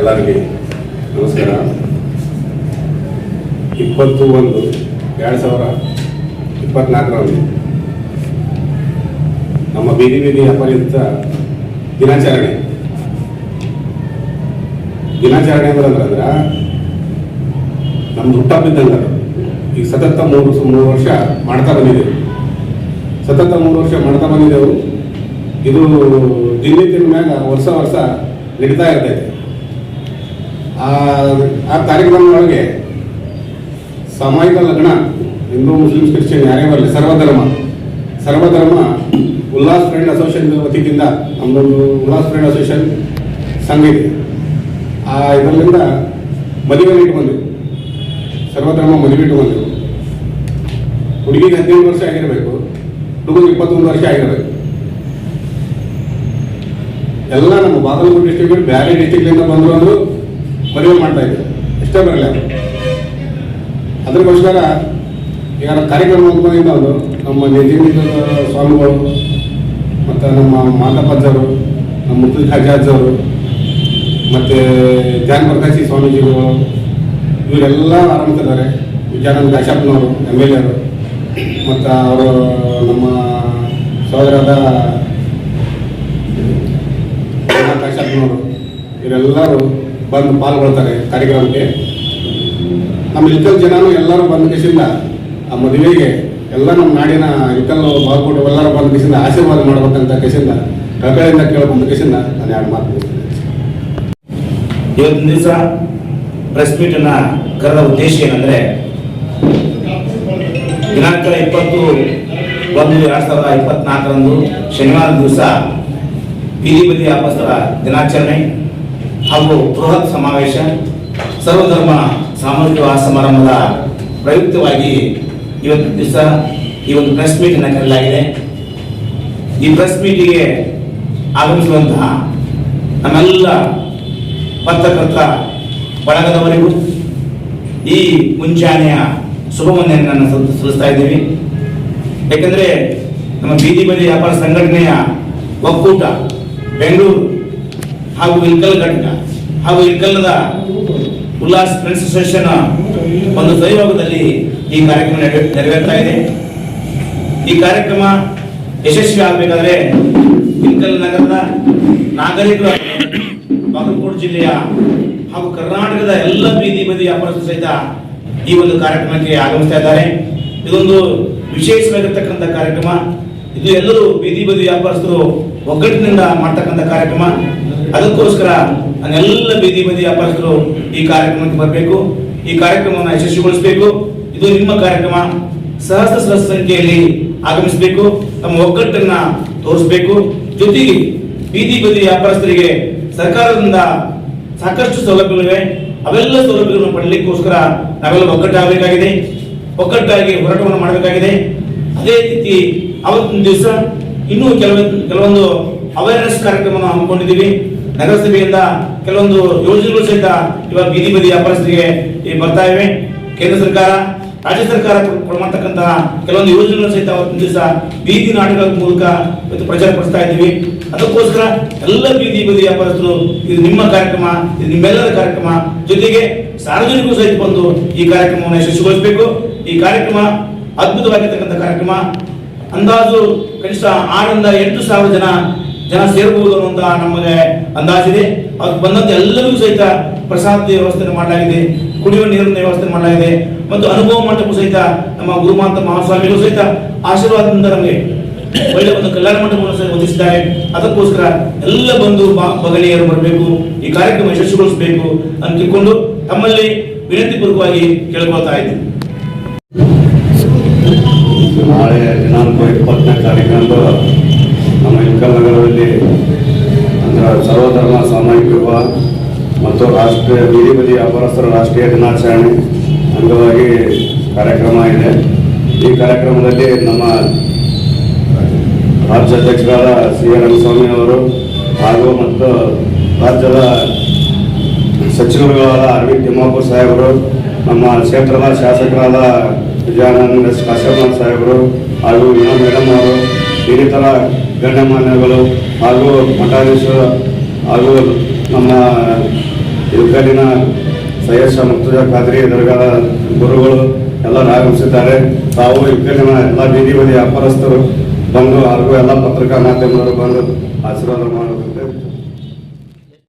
ಎಲ್ಲರಿಗೆ ನಮಸ್ಕಾರ. ಇಪ್ಪತ್ತು ಒಂದು ಎರಡು ಸಾವಿರ ಇಪ್ಪತ್ನಾಲ್ಕರಲ್ಲಿ ನಮ್ಮ ಬೀದಿ ಬೀದಿ ಅಪರಿಂತ ದಿನಾಚರಣೆ. ದಿನಾಚರಣೆ ಅಂದ್ರೆ ನಮ್ದು ಹುಟ್ಟ ಬಿದ್ದಂಗ ಈಗ ಸತತ ಮೂರು ಮೂರು ವರ್ಷ ಮಾಡ್ತಾ ಬಂದಿದ್ದೇವೆ. ಸತತ ಮೂರು ವರ್ಷ ಮಾಡ್ತಾ ಬಂದಿದ್ದೆವು. ಇದು ದಿನ ದಿನ ಮ್ಯಾಗ ವರ್ಷ ವರ್ಷ ನಡೀತಾ ಇರ್ತೈತೆ. ಆ ಕಾರ್ಯಕ್ರಮದೊಳಗೆ ಸಾಮಾಜಿಕ ಲಗ್ನ, ಹಿಂದೂ, ಮುಸ್ಲಿಂ, ಕ್ರಿಶ್ಚಿಯನ್, ಯಾರೇ ಬರಲಿ, ಸರ್ವಧರ್ಮ ಸರ್ವಧರ್ಮ, ಉಲ್ಲಾಸ್ ಫ್ರೆಂಡ್ ಅಸೋಸಿಯೇಷನ್ ವತಿಯಿಂದ ನಮ್ಮದೊಂದು ಉಲ್ಲಾಸ್ ಫ್ರೆಂಡ್ ಅಸೋಸಿಯೇಷನ್ ಸಂಘ ಇದೆ. ಆ, ಇದರಿಂದ ಮದುವೆ ಇಟ್ಟು ಬಂದೆವು. ಸರ್ವಧರ್ಮ ಮದುವೆ ಇಟ್ಟು ಬಂದೆವು. ಹುಡುಗಿಗೆ ಹದಿನೈದು ವರ್ಷ ಆಗಿರಬೇಕು, ಹುಡುಗನಿಗೆ ಇಪ್ಪತ್ತೊಂದು ವರ್ಷ ಆಗಿರಬೇಕು. ಎಲ್ಲ ನಮ್ಮ ಬಾಗಲಕೋಟೆ ಡಿಸ್ಟಿಕ್ ಬೇರೆ ಡಿಸ್ಟಿಕ್ಲಿಂದ ಬಂದರು ಅಂದ್ರು ಮದುವೆ ಮಾಡ್ತಾ ಇದ್ದರು ಎಷ್ಟೇ ಬರಲಿ ಅವರು ಅದಕ್ಕೋಸ್ಕರ ಈಗ ನಮ್ಮ ಕಾರ್ಯಕ್ರಮ ಅಂತ ಅವರು ನಮ್ಮ ನಿಜಲಿಂಗ ಸ್ವಾಮಿಗಳು ಮತ್ತು ನಮ್ಮ ಮಾತಾಪಜ್ಜರು, ನಮ್ಮ ಮುತ್ತು ಖಾಜಾಜ್ಜವರು ಮತ್ತು ಧ್ಯಾನ್ ಪ್ರಕಾಶಿ ಸ್ವಾಮೀಜಿಗಳು, ಇವರೆಲ್ಲ ಆರಂಭಿಸಿದ್ದಾರೆ. ವಿಜಯಾನಂದ ಕಾಶಪ್ಪನವರು ಎಂ ಎಲ್ ಎರು ಮತ್ತು ಅವರು ನಮ್ಮ ಸಹೋದರದ ಕಾಶಪ್ಪನವರು ಇವರೆಲ್ಲರೂ ಬಂದು ಪಾಲ್ಗೊಳ್ತಾರೆ ಕಾರ್ಯಕ್ರಮಕ್ಕೆ ನಮ್ಮ ಇತರ ಜನನು ಎಲ್ಲರೂ ಬಂದ ಕಿಸಿಂದ ಆ ಮದುವೆಗೆ ಎಲ್ಲ ನಮ್ಮ ನಾಡಿನ ಇತರ ಬಾಲ್ಕೋಟು ಎಲ್ಲರೂ ಬಂದ ಕಿಸಿಂದ ಆಶೀರ್ವಾದ ಮಾಡ್ಬೇಕಂತ ಕಿಸಿಂದ ಕಳಕಳಿಯಿಂದ ಕೇಳ್ಕೊಂಡ ಕಿಸಿಂದ ನಾನು ಎರಡು ಮಾತು. ಇವತ್ತಿನ ದಿವಸ ಪ್ರೆಸ್ ಮೀಟ್ ಅನ್ನ ಕರೆದ ಉದ್ದೇಶ ಏನಂದ್ರೆ, ದಿನಾಂಕ ಇಪ್ಪತ್ತು ಒಂದು ಎರಡ್ ಸಾವಿರದ ಇಪ್ಪತ್ನಾಲ್ಕರಂದು ಶನಿವಾರ ದಿವಸ, ಬೀದಿ ಬದಿ ವ್ಯಾಪಾರಸ್ಥರ ದಿನಾಚರಣೆ ಹಾಗೂ ಬೃಹತ್ ಸಮಾವೇಶ ಸರ್ವಧರ್ಮ ಸಾಮೂಹಿಕ ವಿವಾಹ ಸಮಾರಂಭದ ಪ್ರಯುಕ್ತವಾಗಿ ಇವತ್ತು ದಿವಸ ಈ ಒಂದು ಪ್ರೆಸ್ ಮೀಟ್ ಅನ್ನು ಕರೆಯಲಾಗಿದೆ. ಈ ಪ್ರೆಸ್ ಮೀಟಿಗೆ ಆಗಮಿಸುವಂತಹ ನಮ್ಮೆಲ್ಲ ಪತ್ರಕರ್ತ ಬಳಗದವರಿಗೂ ಈ ಮುಂಜಾನೆಯ ಶುಭವನ್ನೆಯನ್ನು ನಾನು ಸಲ್- ಸಲ್ಲಿಸ್ತಾ ಇದ್ದೀವಿ. ಯಾಕಂದ್ರೆ ನಮ್ಮ ಬೀದಿ ಬದಿ ವ್ಯಾಪಾರ ಸಂಘಟನೆಯ ಒಕ್ಕೂಟ ಬೆಂಗಳೂರು ಹಾಗೂ ಇಲ್ಕಲ್ ಘಟಕ ಹಾಗೂ ಇಲ್ಕಲ್ದ ಉಲ್ಲಾಸ್ ಫ್ರೆಂಡ್ಸ್ ಅಸೋಸಿಯೇಷನ್ ಒಂದು ಸಹಯೋಗದಲ್ಲಿ ಈ ಕಾರ್ಯಕ್ರಮ ನೆರವೇ- ನೆರವೇರ್ತಾ ಇದೆ. ಈ ಕಾರ್ಯಕ್ರಮ ಯಶಸ್ವಿ ಆಗಬೇಕಾದ್ರೆ ಇಲ್ಕಲ್ ನಗರದ ನಾಗರಿಕರು ಬಾಗಲಕೋಟೆ ಜಿಲ್ಲೆಯ ಹಾಗೂ ಕರ್ನಾಟಕದ ಎಲ್ಲ ಬೀದಿ ಬದಿ ವ್ಯಾಪಾರಸ್ಥರು ಸಹಿತ ಈ ಒಂದು ಕಾರ್ಯಕ್ರಮಕ್ಕೆ ಆಗಮಿಸ್ತಾ ಇದ್ದಾರೆ. ಇದೊಂದು ವಿಶೇಷವಾಗಿರ್ತಕ್ಕಂಥ ಕಾರ್ಯಕ್ರಮ. ಇದು ಎಲ್ಲರೂ ಬೀದಿ ಬದಿ ವ್ಯಾಪಾರಸ್ಥರು ಒಗ್ಗಟ್ಟಿನಿಂದ ಮಾಡ್ತಕ್ಕಂಥ ಕಾರ್ಯಕ್ರಮ. ಅದಕ್ಕೋಸ್ಕರ ನಾನೆಲ್ಲ ಬೀದಿ ಬದಿ ವ್ಯಾಪಾರಸ್ಥರು ಈ ಕಾರ್ಯಕ್ರಮಕ್ಕೆ ಬರಬೇಕು. ಈ ಕಾರ್ಯಕ್ರಮವನ್ನು ಯಶಸ್ವಿಗೊಳಿಸಬೇಕು. ಇದು ನಿಮ್ಮ ಕಾರ್ಯಕ್ರಮ. ಸಹಸ್ರ ಸಹಸ್ರ ಸಂಖ್ಯೆಯಲ್ಲಿ ಆಗಮಿಸಬೇಕು. ತಮ್ಮ ಒಗ್ಗಟ್ಟನ್ನ ತೋರಿಸಬೇಕು. ಜೊತೆಗೆ ಬೀದಿ ಬದಿ ವ್ಯಾಪಾರಸ್ಥರಿಗೆ ಸರ್ಕಾರದಿಂದ ಸಾಕಷ್ಟು ಸೌಲಭ್ಯಗಳಿವೆ. ಅವೆಲ್ಲ ಸೌಲಭ್ಯಗಳನ್ನು ಪಡೆಯಲಿಕ್ಕೋಸ್ಕರ ನಾವೆಲ್ಲ ಒಗ್ಗಟ್ಟಾಗಬೇಕಾಗಿದೆ. ಒಗ್ಗಟ್ಟಾಗಿ ಹೋರಾಟವನ್ನು ಮಾಡಬೇಕಾಗಿದೆ. ಅದೇ ರೀತಿ ಅವತ್ತಿನ ದಿವಸ ಇನ್ನೂ ಕೆಲವೊಂದು ಕೆಲವೊಂದು ಅವೇರ್ನೆಸ್ ಕಾರ್ಯಕ್ರಮವನ್ನು ಹಮ್ಮಿಕೊಂಡಿದ್ದೀವಿ. ನಗರಸಭೆಯಿಂದ ಕೆಲವೊಂದು ಯೋಜನೆಗಳು ಸಹಿತ ಇವಾಗ ಬೀದಿ ಬದಿ ವ್ಯಾಪಾರಸ್ಥರಿಗೆ ಬರ್ತಾ ಇವೆ. ಕೇಂದ್ರ ಸರ್ಕಾರ, ರಾಜ್ಯ ಸರ್ಕಾರ ಕೊಡುವಂತಕ್ಕಂತಹ ಕೆಲವೊಂದು ಯೋಜನೆಗಳು ಸಹಿತ ದಿವಸ ಬೀದಿ ನಾಟಕಗಳ ಮೂಲಕ ಇವತ್ತು ಪ್ರಚಾರ ಪಡಿಸ್ತಾ ಇದ್ದೀವಿ. ಅದಕ್ಕೋಸ್ಕರ ಎಲ್ಲ ಬೀದಿ ಬದಿ ವ್ಯಾಪಾರಸ್ಥರು ಇದು ನಿಮ್ಮ ಕಾರ್ಯಕ್ರಮ, ಇದು ನಿಮ್ಮೆಲ್ಲರ ಕಾರ್ಯಕ್ರಮ. ಜೊತೆಗೆ ಸಾರ್ವಜನಿಕರು ಸಹಿತ ಬಂದು ಈ ಕಾರ್ಯಕ್ರಮವನ್ನು ಯಶಸ್ವಿಗೊಳಿಸಬೇಕು. ಈ ಕಾರ್ಯಕ್ರಮ ಅದ್ಭುತವಾಗಿರ್ತಕ್ಕಂಥ ಕಾರ್ಯಕ್ರಮ. ಅಂದಾಜು ಕನಿಷ್ಠ ಆರರಿಂದ ಎಂಟು ಸಾವಿರ ಜನ ಜನ ಸೇರಬಹುದು ಅನ್ನುವಂತ ನಮಗೆ ಅಂದಾಜಿದೆ. ಅದು ಬಂದಂತ ಎಲ್ಲರಿಗೂ ಸಹಿತ ಪ್ರಸಾದ ವ್ಯವಸ್ಥೆ ಮಾಡಲಾಗಿದೆ, ಕುಡಿಯುವ ನೀರಿನ ವ್ಯವಸ್ಥೆ ಮಾಡಲಾಗಿದೆ ಮತ್ತು ಅನುಭವ ಮಂಟಪ ಸಹಿತ ನಮ್ಮ ಗುರುಮಾಂತ ಮಹಾಸ್ವಾಮಿಗಳು ಸಹಿತ ಆಶೀರ್ವಾದದಿಂದ ನಮಗೆ ಒಳ್ಳೆ ಒಂದು ಕಲ್ಯಾಣ ಮಂಟಪವನ್ನು ಸಹ ಹೊಂದಿಸಿದ್ದಾರೆ ಅದಕ್ಕೋಸ್ಕರ ಎಲ್ಲ ಬಂದು ಬ- ಭಗಣಿಯರು ಬರಬೇಕು, ಈ ಕಾರ್ಯಕ್ರಮ ಯಶಸ್ವಿಗೊಳಿಸಬೇಕು ಅಂತ ತಿಳ್ಕೊಂಡು ತಮ್ಮಲ್ಲಿ ವಿನಂತಿ ಪೂರ್ವಕವಾಗಿ ಕೇಳ್ಕೊಳ್ತಾ ಇದ್ದೀನಿ. ನಾಳೆ ದಿನಾಂಕ ಇಪ್ಪತ್ತನೇ ಇಲ್ಕಲ್ ನಗರದಲ್ಲಿ ಅಂದರೆ ಸರ್ವಧರ್ಮ ಸಾಮೂಹಿಕ ವಿವಾಹ ಮತ್ತು ರಾಷ್ಟ್ರೀಯ ಬೀದಿ ಬದಿ ವ್ಯಾಪಾರಸ್ಥರ ರಾಷ್ಟ್ರೀಯ ದಿನಾಚರಣೆ ಅಂಗವಾಗಿ ಕಾರ್ಯಕ್ರಮ ಇದೆ. ಈ ಕಾರ್ಯಕ್ರಮದಲ್ಲಿ ನಮ್ಮ ರಾಜ್ಯ ಅಧ್ಯಕ್ಷರಾದ ಸಿ ಎ ರಂಗಸ್ವಾಮಿ ಅವರು ಹಾಗೂ ಮತ್ತು ರಾಜ್ಯದ ಸಚಿವರುಗಳಾದ ಅರವಿಂದ್ ತಿಮ್ಮಾಪುರ್ ಸಾಹೇಬರು, ನಮ್ಮ ಕ್ಷೇತ್ರದ ಶಾಸಕರಾದ ವಿಜಯಾನಂದ ಎಸ್ ಕಾಶ್ಯಪನಾಥ್ ಸಾಹೇಬರು ಹಾಗೂ ವಿನೋದ್ ಮೇಡಮ್ ಅವರು ಇನ್ನಿತರ ಗಣ್ಯಮಾನ್ಯಗಳು ಹಾಗೂ ಮಠಾಧೀಶರು ಹಾಗೂ ನಮ್ಮ ಇಲ್ಕಲ್ಲಿನ ಸೈಯದ್ ಶಾ ಖಾದ್ರಿ ದರ್ಗಾದ ಗುರುಗಳು ಎಲ್ಲರೂ ಆಗಮಿಸಿದ್ದಾರೆ ತಾವು ಇಲ್ಕಲ್ಲಿನ ಎಲ್ಲ ಬೀದಿ ಬದಿ ವ್ಯಾಪಾರಸ್ಥರು ಬಂದು ಹಾಗೂ ಎಲ್ಲ ಪತ್ರಿಕಾ ಮಾಧ್ಯಮದವರು ಬಂದು ಆಶೀರ್ವಾದ ಮಾಡುವಂತೆ